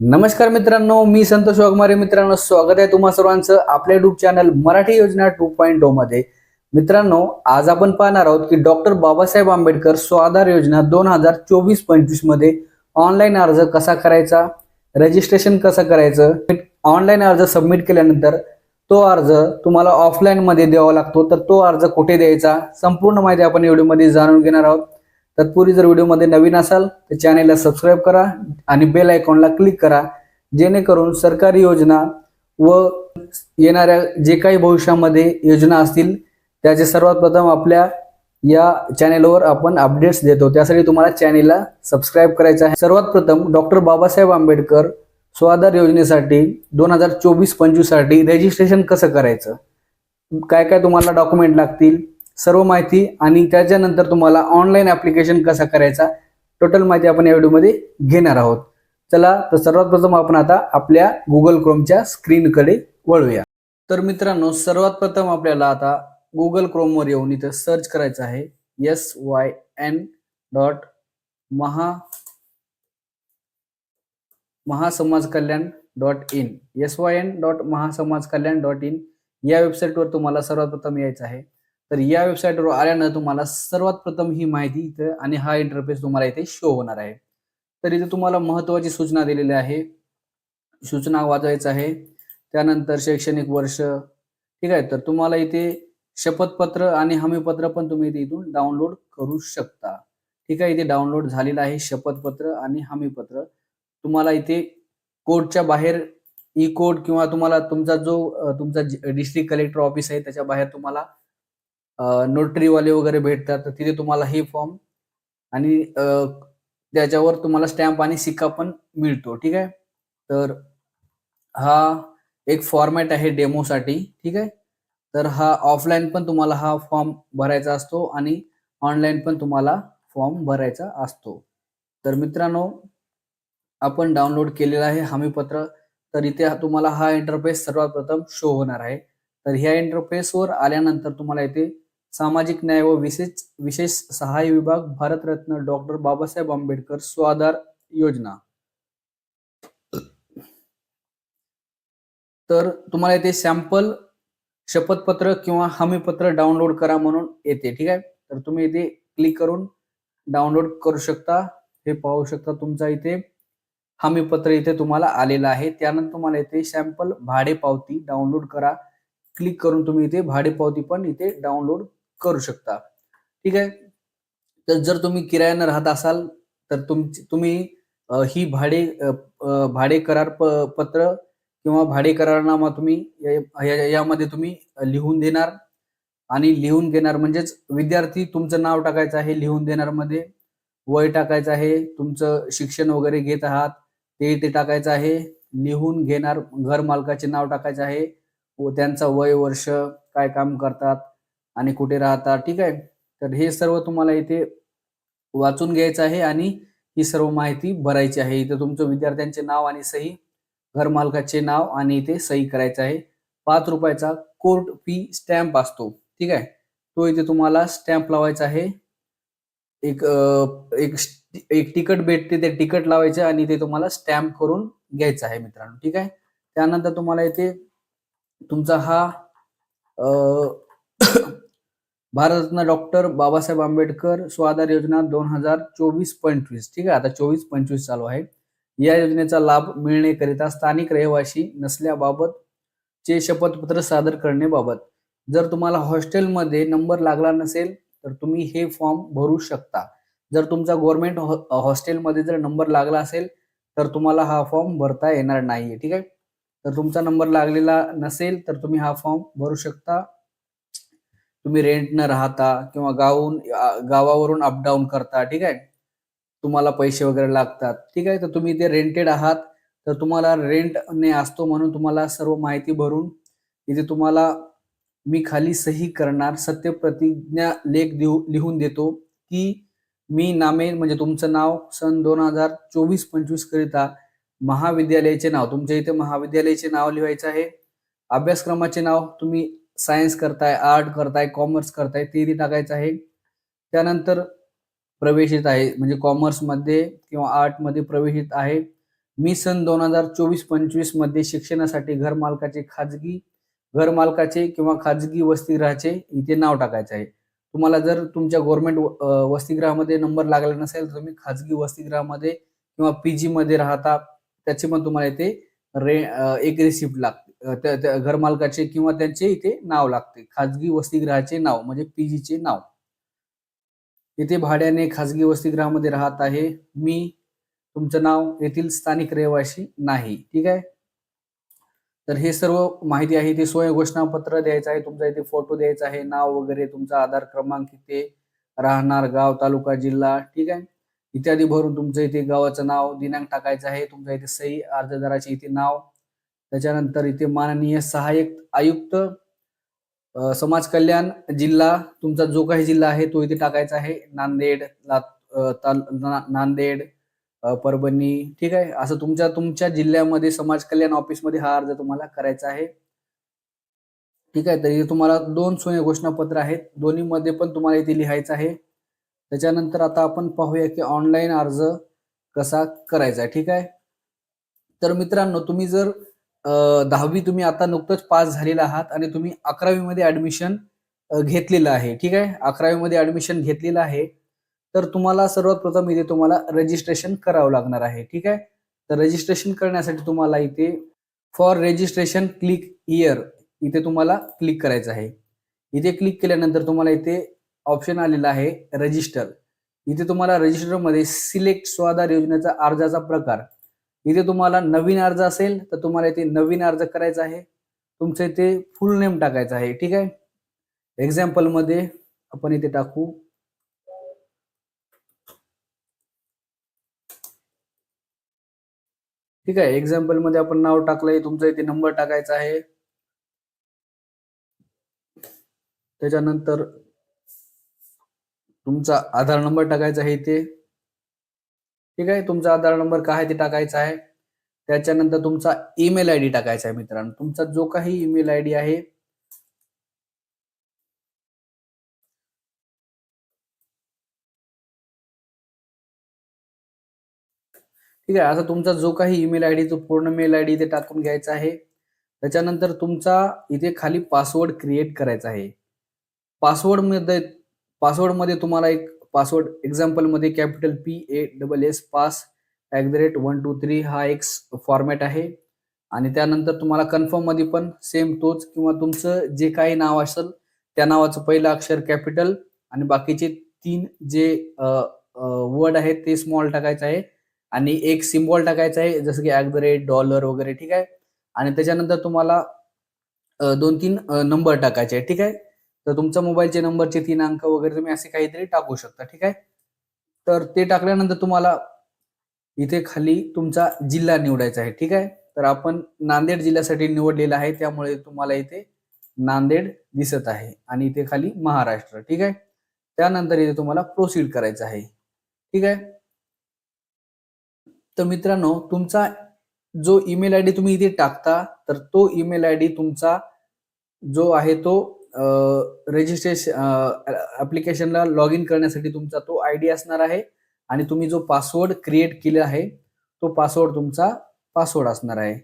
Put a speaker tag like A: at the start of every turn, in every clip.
A: नमस्कार मित्रांनो मी संतोष वाघमारे. मित्रांनो स्वागत आहे तुम्हा सर्वांचं आपल्या युट्यूब चॅनल मराठी योजना टू पॉईंट oh मध्ये. मित्रांनो आज आपण पाहणार आहोत की डॉक्टर बाबासाहेब आंबेडकर स्वाधार योजना दोन हजार चोवीस पंचवीसमध्ये ऑनलाईन अर्ज कसा करायचा रजिस्ट्रेशन कसं करायचं ऑनलाईन अर्ज सबमिट केल्यानंतर तो अर्ज तुम्हाला ऑफलाईन मध्ये द्यावा लागतो. तर तो अर्ज कुठे द्यायचा संपूर्ण माहिती आपण या व्हिडिओमध्ये जाणून घेणार आहोत. तत्पूर्वी जर व्हिडिओमध्ये नवीन असाल तर चॅनेलला सबस्क्राईब करा आणि बेल आयकॉनला क्लिक करा जेणेकरून सरकारी योजना व येणाऱ्या जे काही भविष्यामध्ये योजना असतील त्याचे सर्वात प्रथम आपल्या या चॅनेलवर आपण अपडेट्स देतो. त्यासाठी तुम्हाला चॅनेलला सबस्क्राईब करायचं आहे. सर्वात प्रथम डॉक्टर बाबासाहेब आंबेडकर स्वाधार योजनेसाठी दोन हजार चोवीस पंचवीससाठी रजिस्ट्रेशन कसं करायचं? काय काय तुम्हाला डॉक्युमेंट लागतील? सर्व माहिती आणि त्याच्यानंतर तुम्हाला ऑनलाईन ऍप्लिकेशन कसा करायचा टोटल माहिती आपण या व्हिडिओमध्ये घेणार आहोत. चला तर सर्वात प्रथम आपण आता आपल्या गुगल क्रोमच्या स्क्रीनकडे वळूया. तर मित्रांनो सर्वात प्रथम आपल्याला आता गुगल क्रोमवर येऊन इथं सर्च करायचं आहे. एस वाय एन डॉट महा महासमाज कल्याण dot in S Y N dot महासमाज कल्याण डॉट इन या वेबसाईटवर तुम्हाला सर्वात प्रथम यायचं आहे. तर या वेबसाईटवर आल्यानं तुम्हाला सर्वात प्रथम ही माहिती इथं आणि हा इंटरफेस तुम्हाला इथे शो होणार आहे. तर इथे तुम्हाला महत्वाची सूचना दिलेली आहे. सूचना वाचायचं आहे. त्यानंतर शैक्षणिक वर्ष. ठीक आहे? तर तुम्हाला इथे शपथपत्र आणि हमीपत्र पण तुम्ही इथे इथून डाउनलोड करू शकता. ठीक आहे? इथे डाउनलोड झालेलं आहे शपथपत्र आणि हमीपत्र. तुम्हाला इथे कोर्टच्या बाहेर ई कोर्ट किंवा तुम्हाला तुमचा जो तुमचा डिस्ट्रिक्ट कलेक्टर ऑफिस आहे त्याच्या बाहेर तुम्हाला नोटरीवाले वगैरे भेटतात तर तिथे तुम्हाला हे फॉर्म आणि त्याच्यावर तुम्हाला स्टॅम्प आणि सिक्का पण मिळतो ठीक आहे? तर हा एक फॉर्मॅट आहे डेमोसाठी ठीक आहे? तर हा ऑफलाईन पण तुम्हाला हा फॉर्म भरायचा असतो आणि ऑनलाईन पण तुम्हाला फॉर्म भरायचा असतो. तर मित्रांनो आपण डाउनलोड केलेला आहे हमीपत्र तर इथे हा- तुम्हाला हा इंटरफेस सर्वात प्रथम शो होणार आहे. तर ह्या इंटरफेसवर आल्यानंतर तुम्हाला इथे सामाजिक न्याय व विशेष विशेष सहाय्य विभाग भारतरत्न डॉक्टर बाबासाहेब आंबेडकर स्वाधार योजना. तर तुम्हाला इथे सॅम्पल शपथपत्र किंवा हमीपत्र डाउनलोड करा म्हणून येते ठीक आहे? तर तुम्ही इथे क्लिक करून डाउनलोड करू शकता. हे पाहू शकता तुमचा इथे हमीपत्र इथे तुम्हाला आलेलं आहे. त्यानंतर तुम्हाला इथे सॅम्पल भाडे पावती डाउनलोड करा. क्लिक करून तुम्ही इथे भाडे पावती पण इथे डाउनलोड करू शकता. ठीक आहे? तर जर तुम्ही किरायानं राहत असाल तर तुमची तुम्ही ही भाडे भाडे करार प- पत्र किंवा भाडे करारनामा तुम्ही या- या- यामध्ये तुम्ही लिहून देणार आणि लिहून घेणार म्हणजेच विद्यार्थी तुमचं नाव टाकायचं आहे लिहून देणार मध्ये वय टाकायचं आहे तुमचं शिक्षण वगैरे घेत आहात ते ते टाकायचं आहे लिहून घेणार घर मालकाचे नाव टाकायचं आहे व त्यांचा वय वर्ष काय काम करतात आणि कुठे राहता ठीक आहे? तर हे सर्व तुम्हाला इथे वाचून घ्यायचं आहे आणि ही सर्व माहिती भरायची आहे. इथे तुमचं विद्यार्थ्यांचे नाव आणि सही घर मालकाचे नाव आणि इथे सही करायचं आहे. पाच रुपयाचा कोर्ट फी स्टॅम्प असतो ठीक आहे? तो इथे तुम्हाला स्टॅम्प लावायचा आहे. एक एक एक तिकट भेटते ते तिकट लावायचे आणि ते तुम्हाला स्टॅम्प करून घ्यायचं आहे मित्रांनो ठीक आहे? त्यानंतर तुम्हाला इथे तुमचा हा भारतरत्न डॉक्टर बाबासाहेब आंबेडकर स्वाधार योजना दोन हजार चोवीस पंचवीस. ठीक आहे आता चोवीस पंचवीस चालू आहे. या योजनेचा लाभ मिळण्याकरिता स्थानिक रहिवासी नसल्याबाबत चे शपथपत्र सादर करण्याबाबत. जर तुम्हाला हॉस्टेलमध्ये नंबर लागला नसेल तर तुम्ही हे फॉर्म भरू शकता. जर तुमचा गव्हर्नमेंट हॉस्टेलमध्ये जर नंबर लागला असेल तर तुम्हाला हा फॉर्म भरता येणार नाहीये. ठीक आहे? तर तुमचा नंबर लागलेला नसेल तर तुम्ही हा फॉर्म भरू शकता. तुम्ही रेंट न राहता किंवा गावून गावावरून अपडाऊन करता ठीक आहे? तुम्हाला पैसे वगैरे लागतात ठीक आहे? तर तुम्ही इथे रेंटेड आहात तर तुम्हाला रेंटने असतो म्हणून तुम्हाला सर्व माहिती भरून इथे तुम्हाला मी खाली सही करणार सत्य प्रतिज्ञा लेख देऊ लिहून देतो की मी नामे म्हणजे तुमचं नाव सन दोन हजार चोवीस पंचवीस करिता महाविद्यालयाचे नाव तुमच्या इथे महाविद्यालयाचे नाव लिहायचं आहे. अभ्यासक्रमाचे नाव तुम्ही सायन्स करताय आर्ट करताय कॉमर्स करताय ते टाकायचं आहे. त्यानंतर प्रवेशित आहे. म्हणजे कॉमर्समध्ये किंवा आर्टमध्ये प्रवेशित आहे. मी सन दोन हजार चोवीस पंचवीसमध्ये शिक्षणासाठी घर मालकाचे खाजगी घर मालकाचे किंवा खाजगी वसतिगृहाचे इथे नाव टाकायचे आहे. तुम्हाला जर तुमच्या गव्हर्नमेंट वसतिगृहामध्ये नंबर लागला नसेल तर तुम्ही खाजगी वसतिगृहामध्ये किंवा पीजी मध्ये राहता त्याची पण तुम्हाला इथे रे एक रिसिप्ट लागते. घरमालकाचे त्या- किंवा त्यांचे इथे नाव लागते. खाजगी वसतिगृहाचे नाव म्हणजे पीजीचे नाव. इथे भाड्याने खाजगी वसतिगृहामध्ये राहत आहे. मी तुमचं नाव येथील स्थानिक रहिवासी नाही. ठीक आहे? तर हे सर्व माहिती आहे. ते स्वयं घोषणापत्र द्यायचं आहे. तुमचा इथे फोटो द्यायचा आहे. नाव वगैरे तुमचा आधार क्रमांक इथे राहणार. गाव तालुका जिल्हा. ठीक आहे? इत्यादी भरून तुमचं इथे गावाचं नाव दिनांक टाकायचं आहे. तुमच्या इथे सही अर्जदाराचे इथे नाव त्याच्यानंतर इथे माननीय सहाय्यक आयुक्त समाज कल्याण जिल्हा तुमचा जो काही जिल्हा आहे तो इथे टाकायचा आहे. नांदेड लात ताल नांदेड परभणी ठीक आहे? असं तुमच्या तुमच्या जिल्ह्यामध्ये समाज कल्याण ऑफिसमध्ये हा अर्ज तुम्हाला करायचा आहे. ठीक आहे? तर इथे तुम्हाला दोन स्वयं घोषणापत्र आहेत. दोन्हीमध्ये पण तुम्हाला इथे लिहायचं आहे. त्याच्यानंतर आता आपण पाहूया की ऑनलाईन अर्ज कसा करायचा आहे. ठीक आहे? तर मित्रांनो तुम्ही जर दहावी तुम्ही आता नुकतंच पास झालेला आहात आणि तुम्ही अकरावी मध्ये ऍडमिशन घेतलेलं आहे. ठीक आहे? अकरावी मध्ये ऍडमिशन घेतलेलं आहे. तर तुम्हाला सर्वात प्रथम इथे तुम्हाला रजिस्ट्रेशन करावं लागणार आहे. ठीक आहे? तर रजिस्ट्रेशन करण्यासाठी तुम्हाला इथे फॉर रजिस्ट्रेशन क्लिक इयर इथे तुम्हाला क्लिक करायचं आहे. इथे क्लिक केल्यानंतर तुम्हाला इथे ऑप्शन आलेला आहे रजिस्टर इथे तुम्हाला रजिस्टरमध्ये सिलेक्ट स्वाधार योजनेचा अर्जाचा प्रकार इथे तुम्हाला नवीन अर्ज असेल तर तुम्हाला इथे नवीन अर्ज करायचा आहे. तुमचं इथे फुल नेम टाकायचं आहे ठीक आहे? एक्झाम्पलमध्ये आपण इथे टाकू. ठीक आहे एक्झाम्पलमध्ये आपण नाव टाकलंय तुमचा इथे नंबर टाकायचा आहे. त्याच्यानंतर तुमचा आधार नंबर टाकायचा आहे इथे. ठीक आहे? तुमचा आधार नंबर काय आहे ते टाकायचा आहे. त्याच्यानंतर तुमचा ईमेल आय डी टाकायचा आहे मित्रांनो. तुमचा जो काही ईमेल आय डी आहे ठीक आहे? आता तुमचा जो काही ईमेल आय डी जो पूर्ण मेल आय डी इथे टाकून घ्यायचा आहे. त्याच्यानंतर तुमचा इथे खाली पासवर्ड क्रिएट करायचा आहे. पासवर्डमध्ये पासवर्डमध्ये तुम्हाला एक password एक्झाम्पलमध्ये capital P A double S pass at the rate one two three हा एक फॉर्मॅट आहे. आणि त्यानंतर तुम्हाला कन्फर्ममध्ये पण सेम तोच किंवा तुमचं जे काही नाव असेल त्या नावाचं पहिलं अक्षर कॅपिटल आणि बाकीचे तीन जे वर्ड आहेत ते स्मॉल टाकायचं आहे. आणि एक सिम्बॉल टाकायचं आहे जसं की ॲट द रेट डॉलर वगैरे ठीक आहे? आणि त्याच्यानंतर तुम्हाला दोन तीन नंबर टाकायचे आहे ठीक आहे? तर तुमच्या मोबाईलचे नंबरचे तीन अंक वगैरे तुम्ही असे काहीतरी टाकू शकता ठीक आहे? तर ते टाकल्यानंतर तुम्हाला इथे खाली तुमचा जिल्हा निवडायचा आहे ठीक आहे? तर आपण नांदेड जिल्ह्यासाठी निवडलेला आहे त्यामुळे तुम्हाला इथे नांदेड दिसत आहे आणि इथे खाली महाराष्ट्र ठीक आहे? त्यानंतर इथे तुम्हाला प्रोसीड करायचं आहे ठीक आहे? तर मित्रांनो तुमचा जो ईमेल आय डी तुम्ही इथे टाकता तर तो ईमेल आय डी तुमचा जो आहे तो रजिस्ट्रेशन ऍप्लिकेशनला लॉग इन करण्यासाठी तुमचा तो आय डी असणार आहे आणि तुम्ही जो पासवर्ड क्रिएट केला आहे तो पासवर्ड तुमचा पासवर्ड असणार आहे.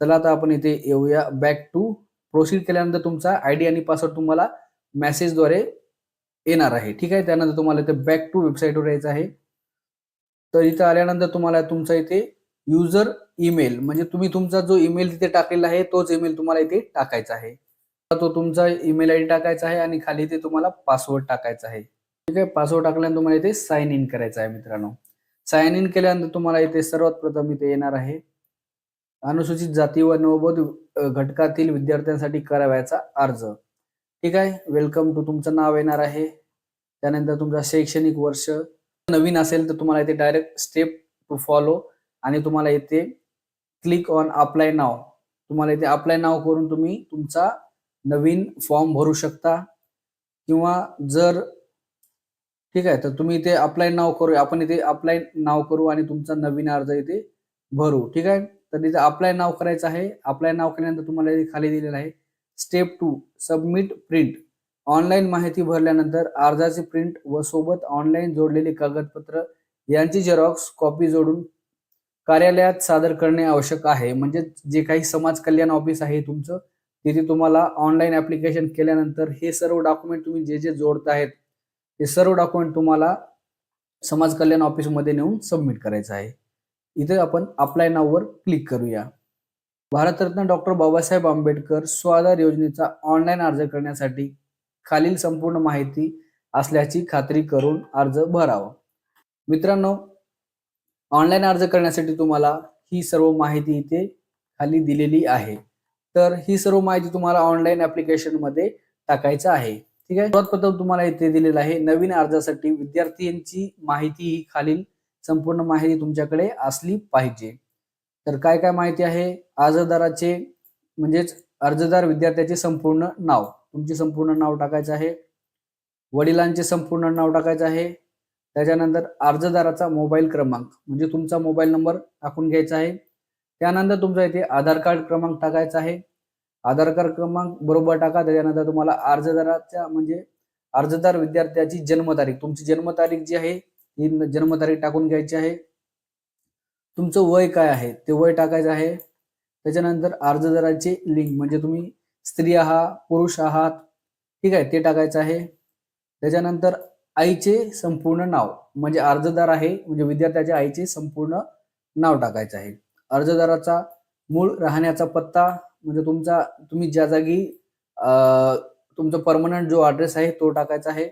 A: चला आता आपण इथे येऊया बॅक टू प्रोसीड केल्यानंतर तुमचा आय डी आणि पासवर्ड तुम्हाला मेसेजद्वारे येणार आहे. ठीक आहे? त्यानंतर तुम्हाला इथे बॅक टू वेबसाईटवर यायचं आहे. तर इथं आल्यानंतर तुम्हाला तुमचा इथे युजर ईमेल म्हणजे तुम्ही तुमचा जो ईमेल तिथे टाकलेला आहे तोच ईमेल तुम्हाला इथे टाकायचा आहे. तो तुमचा ईमेल आय डी टाकायचा आहे आणि खाली ते तुम्हाला पासवर्ड टाकायचा आहे. ठीक आहे? पासवर्ड टाकल्यानंतर तुम्हाला इथे साइन इन करायचं आहे मित्रांनो. साइन इन केल्यानंतर तुम्हाला इथे सर्वात प्रथम इथे येणार आहे. अनुसूचित जाती व नवबोध घटकातील विद्यार्थ्यांसाठी करावयाचा अर्ज. ठीक आहे? वेलकम टू तुमचं नाव येणार आहे. त्यानंतर तुमचा शैक्षणिक वर्ष. नवीन असेल तर तुम्हाला इथे डायरेक्ट स्टेप टू फॉलो आणि तुम्हाला इथे क्लिक ऑन अप्लाय नाव तुम्हाला इथे अप्लाय नाव करून तुम्ही तुमचा नवीन फॉर्म भरू शकता. किंवा जर ठीक आहे तर तुम्ही इथे अप्लाय नाव करू आपण इथे अप्लाय नाव करू आणि तुमचा नवीन अर्ज इथे भरू ठीक आहे? तर इथे अप्लाय नाव करायचं आहे. अप्लाय नाव केल्यानंतर तुम्हाला इथे खाली दिलेलं आहे step two submit print online माहिती भरल्यानंतर अर्जाची प्रिंट व सोबत ऑनलाईन जोडलेले कागदपत्र यांची झेरॉक्स कॉपी जोडून कार्यालयात सादर करणे आवश्यक आहे. म्हणजे जे काही समाज कल्याण ऑफिस आहे तुमचं तिथे तुम्हाला ऑनलाईन ऍप्लिकेशन केल्यानंतर हे सर्व डॉक्युमेंट तुम्ही जे जे जोडत आहेत ते सर्व डॉक्युमेंट तुम्हाला समाज कल्याण ऑफिसमध्ये नेऊन सबमिट करायचं आहे. इथे आपण अप्लाय नाववर क्लिक करूया. भारतरत्न डॉक्टर बाबासाहेब आंबेडकर स्वाधार योजनेचा ऑनलाईन अर्ज करण्यासाठी खालील संपूर्ण माहिती असल्याची खात्री करून अर्ज भरावा. मित्रांनो ऑनलाईन अर्ज करण्यासाठी तुम्हाला ही सर्व माहिती इथे खाली दिलेली आहे. तर ही सर्व माहिती तुम्हाला ऑनलाईन ऍप्लिकेशनमध्ये टाकायचं आहे. ठीक आहे? सर्वात प्रथम तुम्हाला इथे दिलेलं आहे नवीन अर्जासाठी विद्यार्थ्यांची माहिती ही खालील संपूर्ण माहिती तुमच्याकडे असली पाहिजे. तर काय काय माहिती आहे? अर्जदाराचे म्हणजेच अर्जदार विद्यार्थ्याचे संपूर्ण नाव. तुमचे संपूर्ण नाव टाकायचं आहे. वडिलांचे संपूर्ण नाव टाकायचं आहे. त्याच्यानंतर अर्जदाराचा मोबाईल क्रमांक म्हणजे तुमचा मोबाईल नंबर टाकून घ्यायचा आहे. त्यानंतर तुमचा इथे आधार कार्ड क्रमांक टाकायचा आहे. आधार कार्ड क्रमांक बरोबर टाका त्याच्यानंतर तुम्हाला अर्जदाराच्या म्हणजे अर्जदार विद्यार्थ्याची जन्मतारीख तुमची जन्मतारीख जी आहे ही जन्मतारीख टाकून घ्यायची आहे. तुमचं वय काय आहे ते वय टाकायचं आहे. त्याच्यानंतर अर्जदाराचे लिंग म्हणजे तुम्ही स्त्री आहात पुरुष आहात ठीक आहे ते टाकायचं आहे. त्याच्यानंतर आईचे संपूर्ण नाव म्हणजे अर्जदार आहे म्हणजे विद्यार्थ्याच्या आईचे संपूर्ण नाव टाकायचं आहे. अर्जदाराचा मूळ राहण्याचा पत्ता म्हणजे तुमचा तुम्ही ज्या जागी तुमचा परमनंट जो ॲड्रेस आहे तो टाकायचा आहे.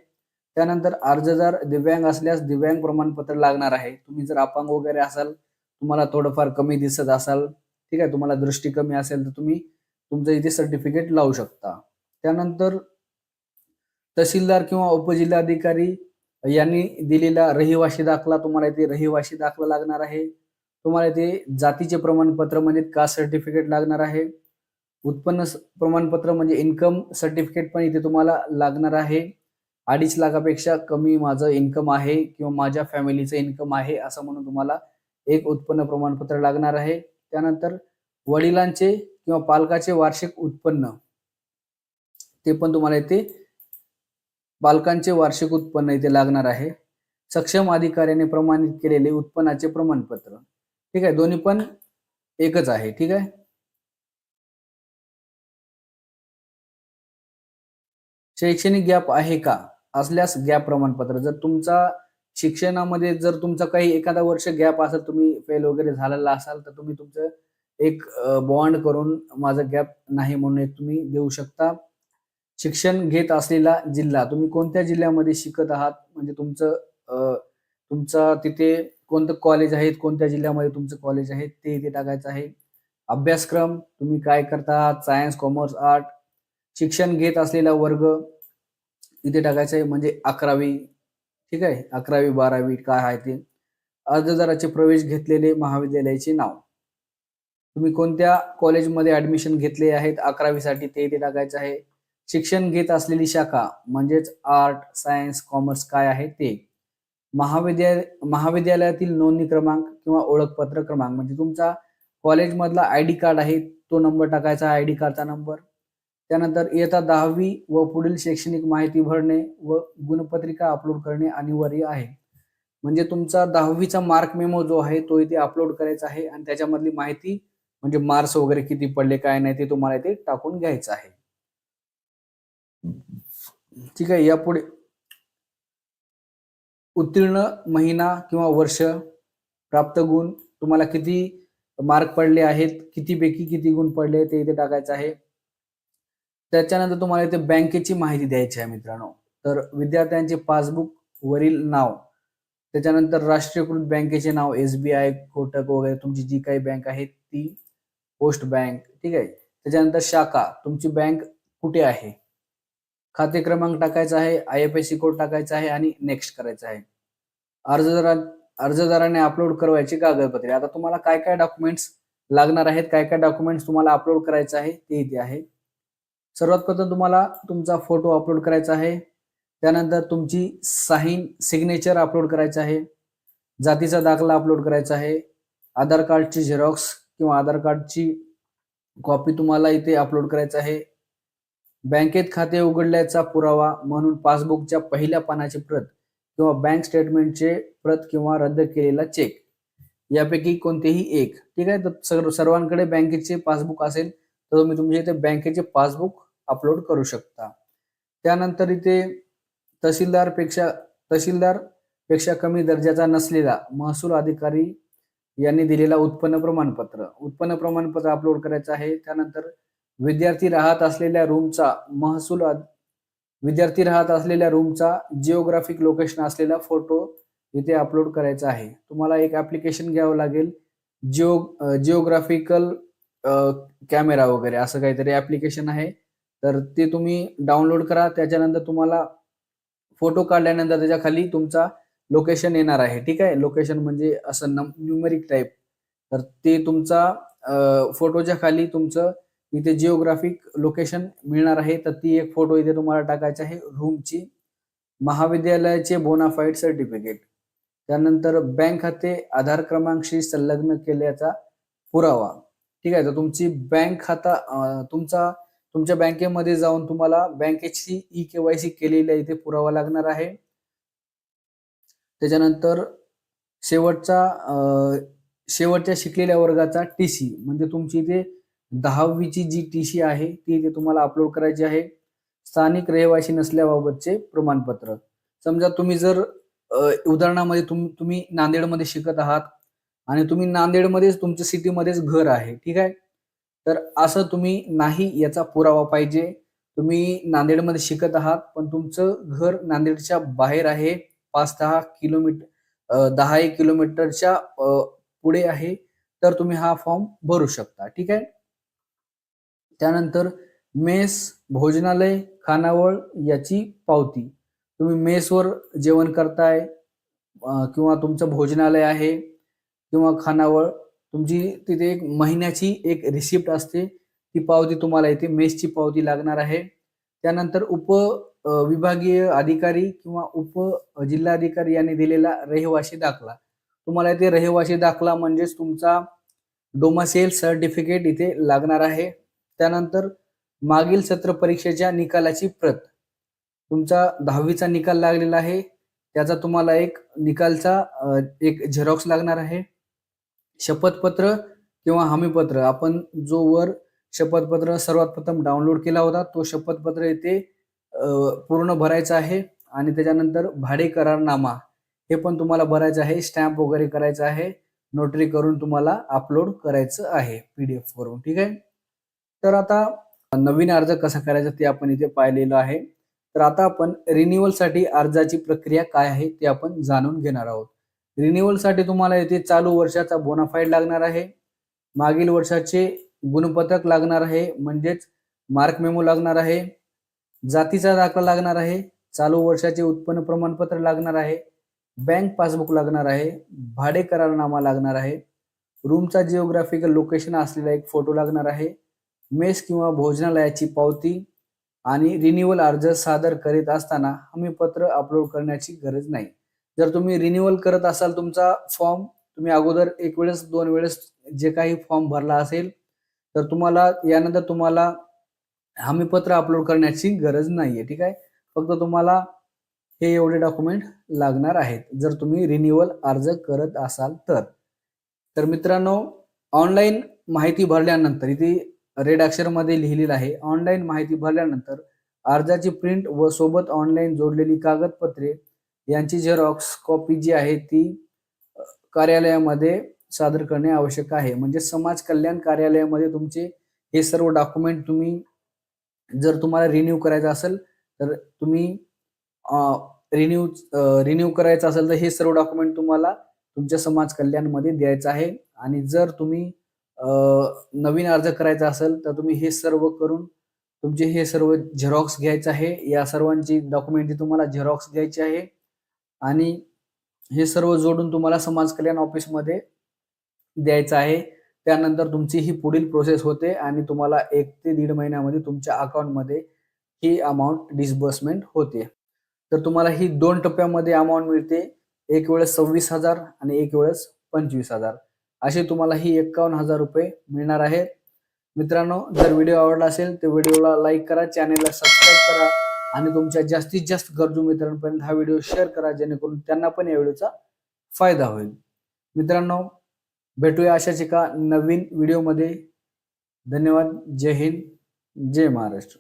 A: त्यानंतर अर्जदार दिव्यांग असल्यास दिव्यांग प्रमाणपत्र लागणार आहे. तुम्ही जर अपांग वगैरे असाल तुम्हाला थोडंफार कमी दिसत असाल ठीक आहे तुम्हाला दृष्टी कमी असेल तर तुम्ही तुमचं इथे सर्टिफिकेट लावू शकता. त्यानंतर तहसीलदार किंवा उपजिल्हाधिकारी यांनी दिलेला रहिवाशी दाखला तुम्हाला इथे रहिवाशी दाखला लागणार आहे. तुम्हाला ते जातीचे प्रमाणपत्र म्हणजे कास्ट सर्टिफिकेट लागणार आहे? उत्पन्न प्रमाणपत्र म्हणजे इन्कम सर्टिफिकेट पण इथे तुम्हाला लागणार आहे. अडीच लाखापेक्षा कमी माझं इन्कम आहे किंवा माझ्या फॅमिलीचं इन्कम आहे असं म्हणून तुम्हाला एक उत्पन्न प्रमाणपत्र लागणार आहे. त्यानंतर वडिलांचे किंवा पालकाचे वार्षिक उत्पन्न. ते पण तुम्हाला इथे पालकांचे वार्षिक उत्पन्न इथे लागणार आहे. सक्षम अधिकाऱ्याने प्रमाणित केलेले उत्पन्नाचे प्रमाणपत्र. ठीक आहे दोन्ही पण एकच आहे ठीक आहे? शैक्षणिक गॅप आहे का? असल्यास गॅप प्रमाणपत्र. जर तुमचा शिक्षणामध्ये जर तुमचा काही एखादा वर्ष गॅप असेल तुम्ही फेल वगैरे झालेला असाल तर तुम्ही तुमचं एक बॉन्ड करून माझा गॅप नाही म्हणून एक तुम्ही देऊ शकता. शिक्षण घेत असलेला जिल्हा तुम्ही कोणत्या जिल्ह्यामध्ये शिकत आहात? म्हणजे तुमचं तुमचा तिथे कोणतं कॉलेज आहेत कोणत्या जिल्ह्यामध्ये तुमचं कॉलेज आहे ते इथे टाकायचं आहे. अभ्यासक्रम तुम्ही काय करता? आहात सायन्स कॉमर्स आर्ट शिक्षण घेत असलेला वर्ग इथे टाकायचं आहे म्हणजे अकरावी. ठीक आहे? अकरावी बारावी काय आहे ते. अर्जदाराचे प्रवेश घेतलेले महाविद्यालयाचे नाव. तुम्ही कोणत्या कॉलेजमध्ये ऍडमिशन घेतले आहेत अकरावीसाठी ते इथे टाकायचं आहे. शिक्षण घेत असलेली शाखा म्हणजेच आर्ट सायन्स कॉमर्स काय आहे ते. महाविद्यालय महाविद्यालयातील नोंदणी क्रमांक किंवा ओळखपत्र क्रमांक. म्हणजे तुमचा कॉलेजमधला आय डी कार्ड आहे तो नंबर टाकायचा आय डी कार्डचा नंबर त्यानंतर इयत्ता दहावी व पुढील शैक्षणिक माहिती भरणे व गुणपत्रिका अपलोड करणे अनिवार्य आहे. म्हणजे तुमचा दहावीचा मार्क मेमो जो आहे तो इथे अपलोड करायचा आहे आणि त्याच्यामधली माहिती म्हणजे मार्क्स वगैरे किती पडले काय नाही ते तुम्हाला इथे टाकून घ्यायचं आहे. ठीक आहे यापुढे उत्तीर्ण महिना किंवा वर्ष प्राप्त गुण तुम्हाला किती मार्क पडले आहेत किती पैकी किती गुण पडले ते इथे टाकायचं आहे. त्याच्यानंतर तुम्हाला इथे बँकेची माहिती द्यायची आहे मित्रांनो. तर विद्यार्थ्यांचे पासबुक वरील नाव त्याच्यानंतर राष्ट्रीयकृत बँकेचे नाव एस बी आय कोटक वगैरे तुमची जी काही बँक आहे ती पोस्ट बँक ठीक आहे. त्याच्यानंतर शाखा तुमची बँक कुठे आहे? खाते क्रमांक टाकायचा आहे I F S C code टाकायचा आहे आणि नेक्स्ट करायचं आहे. अर्जदारा अर्जदाराने अपलोड करवायची कागदपत्रे. आता तुम्हाला काय काय डॉक्युमेंट्स लागणार आहेत काय काय डॉक्युमेंट्स तुम्हाला अपलोड करायचं आहे ते इथे आहे. सर्वात प्रथम तुम्हाला तुमचा फोटो अपलोड करायचा आहे. त्यानंतर तुमची साईन सिग्नेचर अपलोड करायचं आहे. जातीचा दाखला अपलोड करायचा आहे. आधार कार्डची झेरॉक्स किंवा आधार कार्डची कॉपी तुम्हाला इथे अपलोड करायचं आहे. बँकेत खाते उघडल्याचा पुरावा म्हणून पासबुकच्या पहिल्या पानाची प्रत किंवा बँक स्टेटमेंटचे प्रत किंवा रद्द केलेला चेक. यापैकी कोणतेही एक. ठीक आहे? तर सर्वांकडे बँकेचे पासबुक असेल तर तुम्ही तुमच्या इथे बँकेचे पासबुक अपलोड करू शकता. त्यानंतर इथे तहसीलदारपेक्षा तहसीलदारपेक्षा कमी दर्जाचा नसलेला महसूल अधिकारी यांनी दिलेला उत्पन्न प्रमाणपत्र. उत्पन्न प्रमाणपत्र अपलोड करायचं आहे. त्यानंतर विद्यार्थी राहत असलेल्या रूमचा महसूल विद्यार्थी राहत असलेल्या रूमचा जिओग्राफिक लोकेशन असलेला फोटो इथे अपलोड करायचा आहे. तुम्हाला एक ऍप्लिकेशन घ्यावं लागेल. जिओ जिओग्राफिकल कॅमेरा वगैरे असं काहीतरी ऍप्लिकेशन आहे. तर ते तुम्ही डाउनलोड करा. त्याच्यानंतर तुम्हाला फोटो काढल्यानंतर त्याच्याखाली तुमचा लोकेशन येणार आहे. ठीक आहे? लोकेशन म्हणजे असं न्युमेरिक टाईप तर ते तुमचा फोटोच्या खाली तुमचं इथे जिओग्राफिक लोकेशन मिळणार आहे. तर ती एक फोटो इथे तुम्हाला टाकायची आहे. रूमची महाविद्यालयाचे बोनाफाईड सर्टिफिकेट त्यानंतर बँक खाते आधार क्रमांकशी संलग्न केल्याचा पुरावा. ठीक आहे तर तुमची बँक खाता तुमचा तुमच्या बँकेमध्ये जाऊन तुम्हाला बँकेची ई केवायसी केलेला इथे पुरावा लागणार आहे. त्याच्यानंतर शेवटचा शेवटच्या शिकलेल्या वर्गाचा टी सी म्हणजे तुमची इथे दहावीची जी टी सी आहे ती इथे तुम्हाला अपलोड करायची आहे. स्थानिक रहिवासी नसल्याबाबतचे प्रमाणपत्र. समजा तुम्ही जर उदाहरणामध्ये तुम तुम्ही नांदेडमध्ये शिकत आहात आणि तुम्ही नांदेडमध्येच तुमच्या सिटीमध्येच घर आहे ठीक आहे? तर असं तुम्ही नाही याचा पुरावा पाहिजे. तुम्ही नांदेडमध्ये शिकत आहात पण तुमचं घर नांदेडच्या बाहेर आहे. पाच दहा किलोमीटर दहा एक किलोमीटरच्या पुढे आहे. तर तुम्ही हा फॉर्म भरू शकता ठीक आहे? त्यानंतर मेस भोजनालय खानावळ याची पावती. तुम्ही मेसवर जेवण करताय किंवा तुमचं भोजनालय आहे किंवा खानावळ तुमची तिथे एक महिन्याची एक रिसिप्ट असते. ती पावती तुम्हाला इथे मेसची पावती लागणार आहे. त्यानंतर उप विभागीय अधिकारी किंवा उप जिल्हाधिकारी यांनी दिलेला रहिवासी दाखला. तुम्हाला इथे रहिवासी दाखला म्हणजेच तुमचा डोमासेल सर्टिफिकेट इथे लागणार आहे. त्यानंतर मागील सत्र परीक्षेच्या निकालाची प्रत. तुमचा दहावीचा निकाल लागलेला आहे. त्याचा तुम्हाला एक निकालचा एक झेरॉक्स लागणार आहे. शपथपत्र किंवा हमीपत्र. आपण जो वर शपथपत्र सर्वात प्रथम डाउनलोड केला होता तो शपथपत्र येथे पूर्ण भरायचा आहे. आणि त्याच्यानंतर भाडे करारनामा हे पण तुम्हाला भरायचं आहे. स्टॅम्प वगैरे करायचं आहे. नोटरी करून तुम्हाला अपलोड करायचं आहे पीडीएफ वरून. ठीक आहे? तर आता नवीन अर्ज कसा करायचा ते आपण इथे पाहिलेलं आहे. तर आता आपण रिन्युअलसाठी अर्जाची प्रक्रिया काय आहे ते आपण जाणून घेणार आहोत. रिन्युअलसाठी तुम्हाला इथे चालू वर्षाचा बोनाफाईड लागणार आहे. मागील वर्षाचे गुणपत्रक लागणार आहे म्हणजेच मार्क मेमो लागणार आहे. जातीचा दाखला लागणार आहे चालू वर्षाचे उत्पन्न प्रमाणपत्र लागणार आहे. बँक पासबुक लागणार आहे भाडे करारनामा लागणार आहे. रूमचा जिओग्राफिकल लोकेशन असलेला एक फोटो लागणार आहे. मेस किंवा भोजनालयाची पावती आणि रिन्युअल अर्ज सादर करीत असताना हमीपत्र अपलोड करण्याची गरज नाही. जर तुम्ही रिन्युअल करत असाल तुमचा फॉर्म तुम्ही अगोदर एक वेळेस दोन वेळेस जे काही फॉर्म भरला असेल तर तुम्हाला यानंतर तुम्हाला हमीपत्र अपलोड करण्याची गरज नाही आहे ठीक आहे? फक्त तुम्हाला हे एवढे डॉक्युमेंट लागणार आहेत जर तुम्ही रिन्युअल अर्ज करत असाल तर. तर मित्रांनो ऑनलाईन माहिती भरल्यानंतर इथे रेड अक्षरमध्ये लिहिलेलं आहे. ऑनलाईन माहिती भरल्यानंतर अर्जाची प्रिंट व सोबत ऑनलाईन जोडलेली कागदपत्रे यांची झेरॉक्स कॉपी जी आहे ती कार्यालयामध्ये सादर करणे आवश्यक आहे. म्हणजे समाज कल्याण कार्यालयामध्ये तुमचे हे सर्व डॉक्युमेंट तुम्ही जर तुम्हाला रिन्यू करायचं असेल तर तुम्ही रिन्यू रिन्यू करायचं असेल तर हे सर्व डॉक्युमेंट तुम्हाला तुमच्या समाज कल्याणमध्ये द्यायचं आहे. आणि जर तुम्ही नवीन अर्ज करायचा असेल तर तुम्ही हे सर्व करून तुमचे हे सर्व झेरॉक्स घ्यायचं आहे. या सर्वांची डॉक्युमेंटची तुम्हाला झेरॉक्स घ्यायची आहे आणि हे सर्व जोडून तुम्हाला समाज कल्याण ऑफिसमध्ये द्यायचं आहे. त्यानंतर तुमची ही पुढील प्रोसेस होते आणि तुम्हाला एक ते दीड महिन्यामध्ये तुमच्या अकाउंटमध्ये ही अमाऊंट डिस्बर्समेंट होते. तर तुम्हाला ही दोन टप्प्यामध्ये अमाऊंट मिळते. एक वेळेस सव्वीस हजार आणि एक वेळेस पंचवीस हजार. असे तुम्हाला ही एकावन्न हजार रुपये मिळणार आहेत. मित्रांनो जर व्हिडिओ आवडला असेल तर व्हिडिओला लाईक करा चॅनेलला सबस्क्राईब करा आणि तुमच्या जास्तीत जास्त गरजू मित्रांपर्यंत हा व्हिडिओ शेअर करा जेणेकरून त्यांना पण या व्हिडिओचा फायदा होईल. मित्रांनो भेटूया अशाच एका नवीन व्हिडिओमध्ये. धन्यवाद. जय हिंद. जय महाराष्ट्र.